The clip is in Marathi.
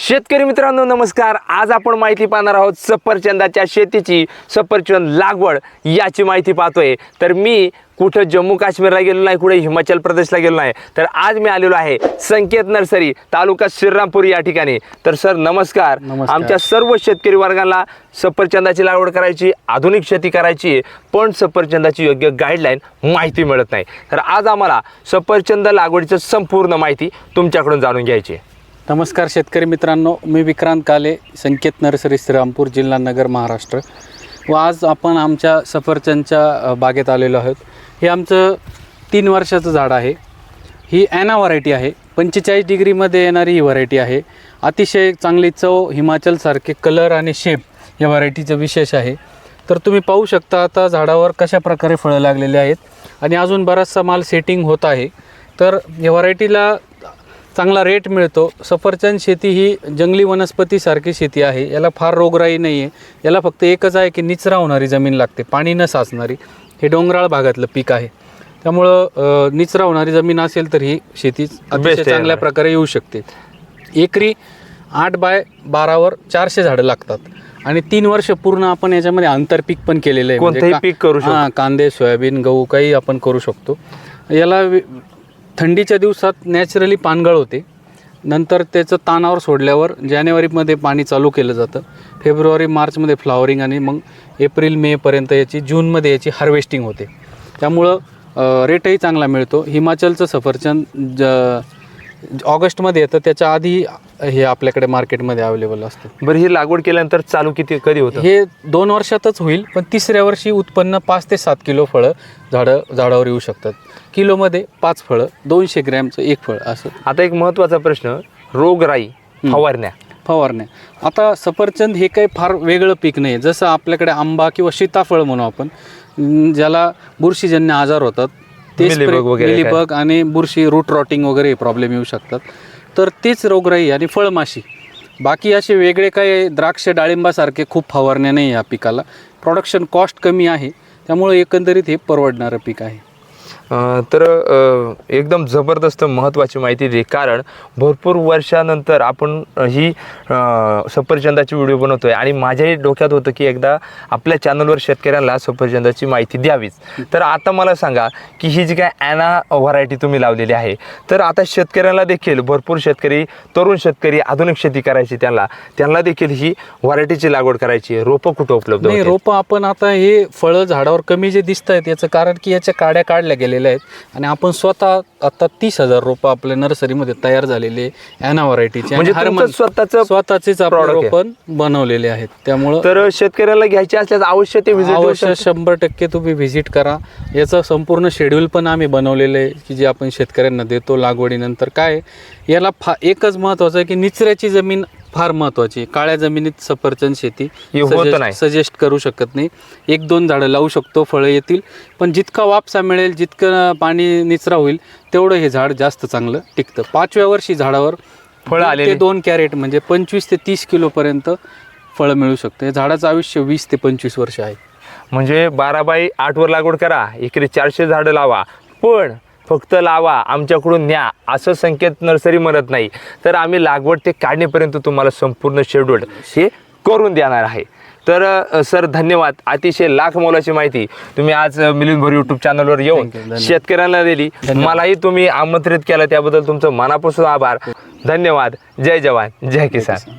शेतकरी मित्रांनो नमस्कार. आज आपण माहिती पाहणार आहोत सफरचंदाच्या शेतीची सफरचंद लागवड याची माहिती पाहतोय. तर मी कुठं जम्मू काश्मीरला गेलो नाही कुठे हिमाचल प्रदेशला गेलो नाही तर आज मी आलेलो आहे संकेत नर्सरी तालुका श्रीरामपूर या ठिकाणी. तर सर नमस्कार. आमच्या सर्व शेतकरी वर्गाला सफरचंदाची लागवड करायची आधुनिक शेती करायची पण सफरचंदाची योग्य गाईडलाईन माहिती मिळत नाही. तर आज आम्हाला सफरचंद लागवडीचं संपूर्ण माहिती तुमच्याकडून जाणून घ्यायची. नमस्कार शेतकरी मित्रांनो मी विक्रांत काले संकेत नर्सरी श्रीरामपूर जिल्हा नगर महाराष्ट्र. व आज आपण आमच्या सफरचंदच्या बागेत आलेलो आहोत. हे आमचं तीन वर्षाचं झाड आहे. ही ॲना व्हरायटी आहे. पंचेचाळीस डिग्रीमध्ये येणारी ही व्हरायटी आहे. अतिशय चांगली चव हिमाचलसारखे कलर आणि शेप या व्हरायटीचं विशेष आहे. तर तुम्ही पाहू शकता आता झाडावर कशा प्रकारे फळं लागलेली आहेत. आणि अजून बराचसा माल सेटिंग होत आहे. तर या व्हरायटीला चांगला रेट मिळतो. सफरचंद शेती ही जंगली वनस्पतीसारखी शेती आहे. याला फार रोगराई नाही आहे याला फक्त एकच आहे की निचरा होणारी जमीन लागते. पाणी न साचणारी. हे डोंगराळ भागातलं पीक आहे. त्यामुळं निचरा होणारी जमीन असेल तर ही शेती अतिशय. चांगल्या प्रकारे येऊ शकते. एकरी आठ बाय बारावर चारशे झाडं लागतात. आणि तीन वर्ष पूर्ण आपण याच्यामध्ये आंतरपीक पण केलेलं आहे. म्हणजे पीक करू शकतो. कांदे सोयाबीन गहू काही आपण करू शकतो. याला थंडीच्या दिवसात नॅचरली पानगळ होते. नंतर त्याचं तानावर सोडल्यावर जानेवारीमध्ये पाणी चालू केलं जातं. फेब्रुवारी मार्चमध्ये फ्लावरिंग आणि मग एप्रिल मेपर्यंत याची जूनमध्ये याची हार्वेस्टिंग होते. त्यामुळं रेटही चांगला मिळतो. हिमाचलचं सफरचंद ज ऑगस्टमध्ये येतं. त्याच्या आधी हे आपल्याकडे मार्केटमध्ये अवेलेबल असतं. बरं ही लागवड केल्यानंतर चालू किती कधी होतं? हे दोन वर्षातच होईल पण तिसऱ्या वर्षी उत्पन्न पाच ते सात किलो फळं. झाडं झाडावर येऊ शकतात. किलोमध्ये पाच फळं दोनशे ग्रॅमचं एक फळ असं. आता एक महत्त्वाचा प्रश्न रोगराई फवारण्या. फवारण्या. आता सफरचंद हे काही फार वेगळं पीक नाही. जसं आपल्याकडे आंबा किंवा सीताफळ म्हणू आपण ज्याला बुरशीजन्य आजार होतात ते? मिलीबग आणि बुरशी रूट रॉटिंग वगैरे प्रॉब्लेम येऊ शकतात. तर तेच रोगराई आणि फळमाशी. बाकी असे वेगळे काही द्राक्ष डाळिंबासारखे खूप फवारण्या नाही या पिकाला. प्रोडक्शन कॉस्ट कमी आहे. त्यामुळे एकंदरीत हे परवडणारं पीक आहे. तर एकदम जबरदस्त महत्त्वाची माहिती दिली. कारण भरपूर वर्षानंतर आपण ही सफरचंदाची व्हिडिओ बनवतोय आणि माझ्याही डोक्यात होतं की एकदा आपल्या चॅनलवर शेतकऱ्यांना सफरचंदाची माहिती द्यावीच. तर आता मला सांगा की ही जी काय ॲना व्हरायटी तुम्ही लावलेली आहे तर आता शेतकऱ्यांना देखील भरपूर शेतकरी तरुण शेतकरी आधुनिक शेती करायची त्यांना त्यांना देखील ही व्हरायटीची लागवड करायची आहे. रोपं कुठं उपलब्ध नाही? रोपं आपण आता हे फळं झाडावर कमी जे दिसत आहेत याचं कारण की याच्या काड्या काढल्या गेलेल्या आहेत. आणि आपण स्वतः आता तीस हजार रोपं आपल्या नर्सरीमध्ये तयार झालेले ॲना व्हरायटीचे. म्हणजे तुमचं स्वतःचं स्वतःचेच आपण product आहे. रोपण बनवलेले आहेत. त्यामुळं तर शेतकऱ्याला घ्यायचे असल्यास अवश्य ते अवश्य शंभर टक्के तुम्ही व्हिजिट करा. याचं संपूर्ण शेड्यूल पण आम्ही बनवलेलं आहे की जे आपण शेतकऱ्यांना देतो लागवडीनंतर. काय आहे, याला फा एकच महत्त्वाचं आहे की निचऱ्याची जमीन फार महत्त्वाची आहे. काळ्या जमिनीत सफरचंद शेती हे होत suggest- नाही. सजेस्ट करू शकत नाही एक दोन झाडं लावू शकतो फळं येतील पण जितका वापसा मिळेल जितकं पाणी निचरा होईल तेवढं हे झाड जास्त चांगलं टिकतं पाचव्या वर्षी झाडावर फळं दीड आलेली. ते दोन कॅरेट म्हणजे पंचवीस ते तीस किलोपर्यंत फळं मिळू शकतं हे झाडाचं आयुष्य वीस ते पंचवीस वर्ष आहे म्हणजे बारा बाय आठ वर लागवड करा एकरी चारशे झाडं लावा पण फक्त लावा आमच्याकडून न्या असं संकेत नर्सरी म्हणत नाही. तर आम्ही लागवड ते काढणेपर्यंत तुम्हाला संपूर्ण शेड्यूल हे करून देणार आहे. तर सर धन्यवाद. अतिशय लाख मोलाची माहिती तुम्ही आज मिलिंद भोर यूट्यूब चॅनलवर येऊन. शेतकऱ्यांना दिली. मलाही तुम्ही आमंत्रित केलं त्याबद्दल तुमचं मनापासून आभार. धन्यवाद. जय जवान. जय किसान.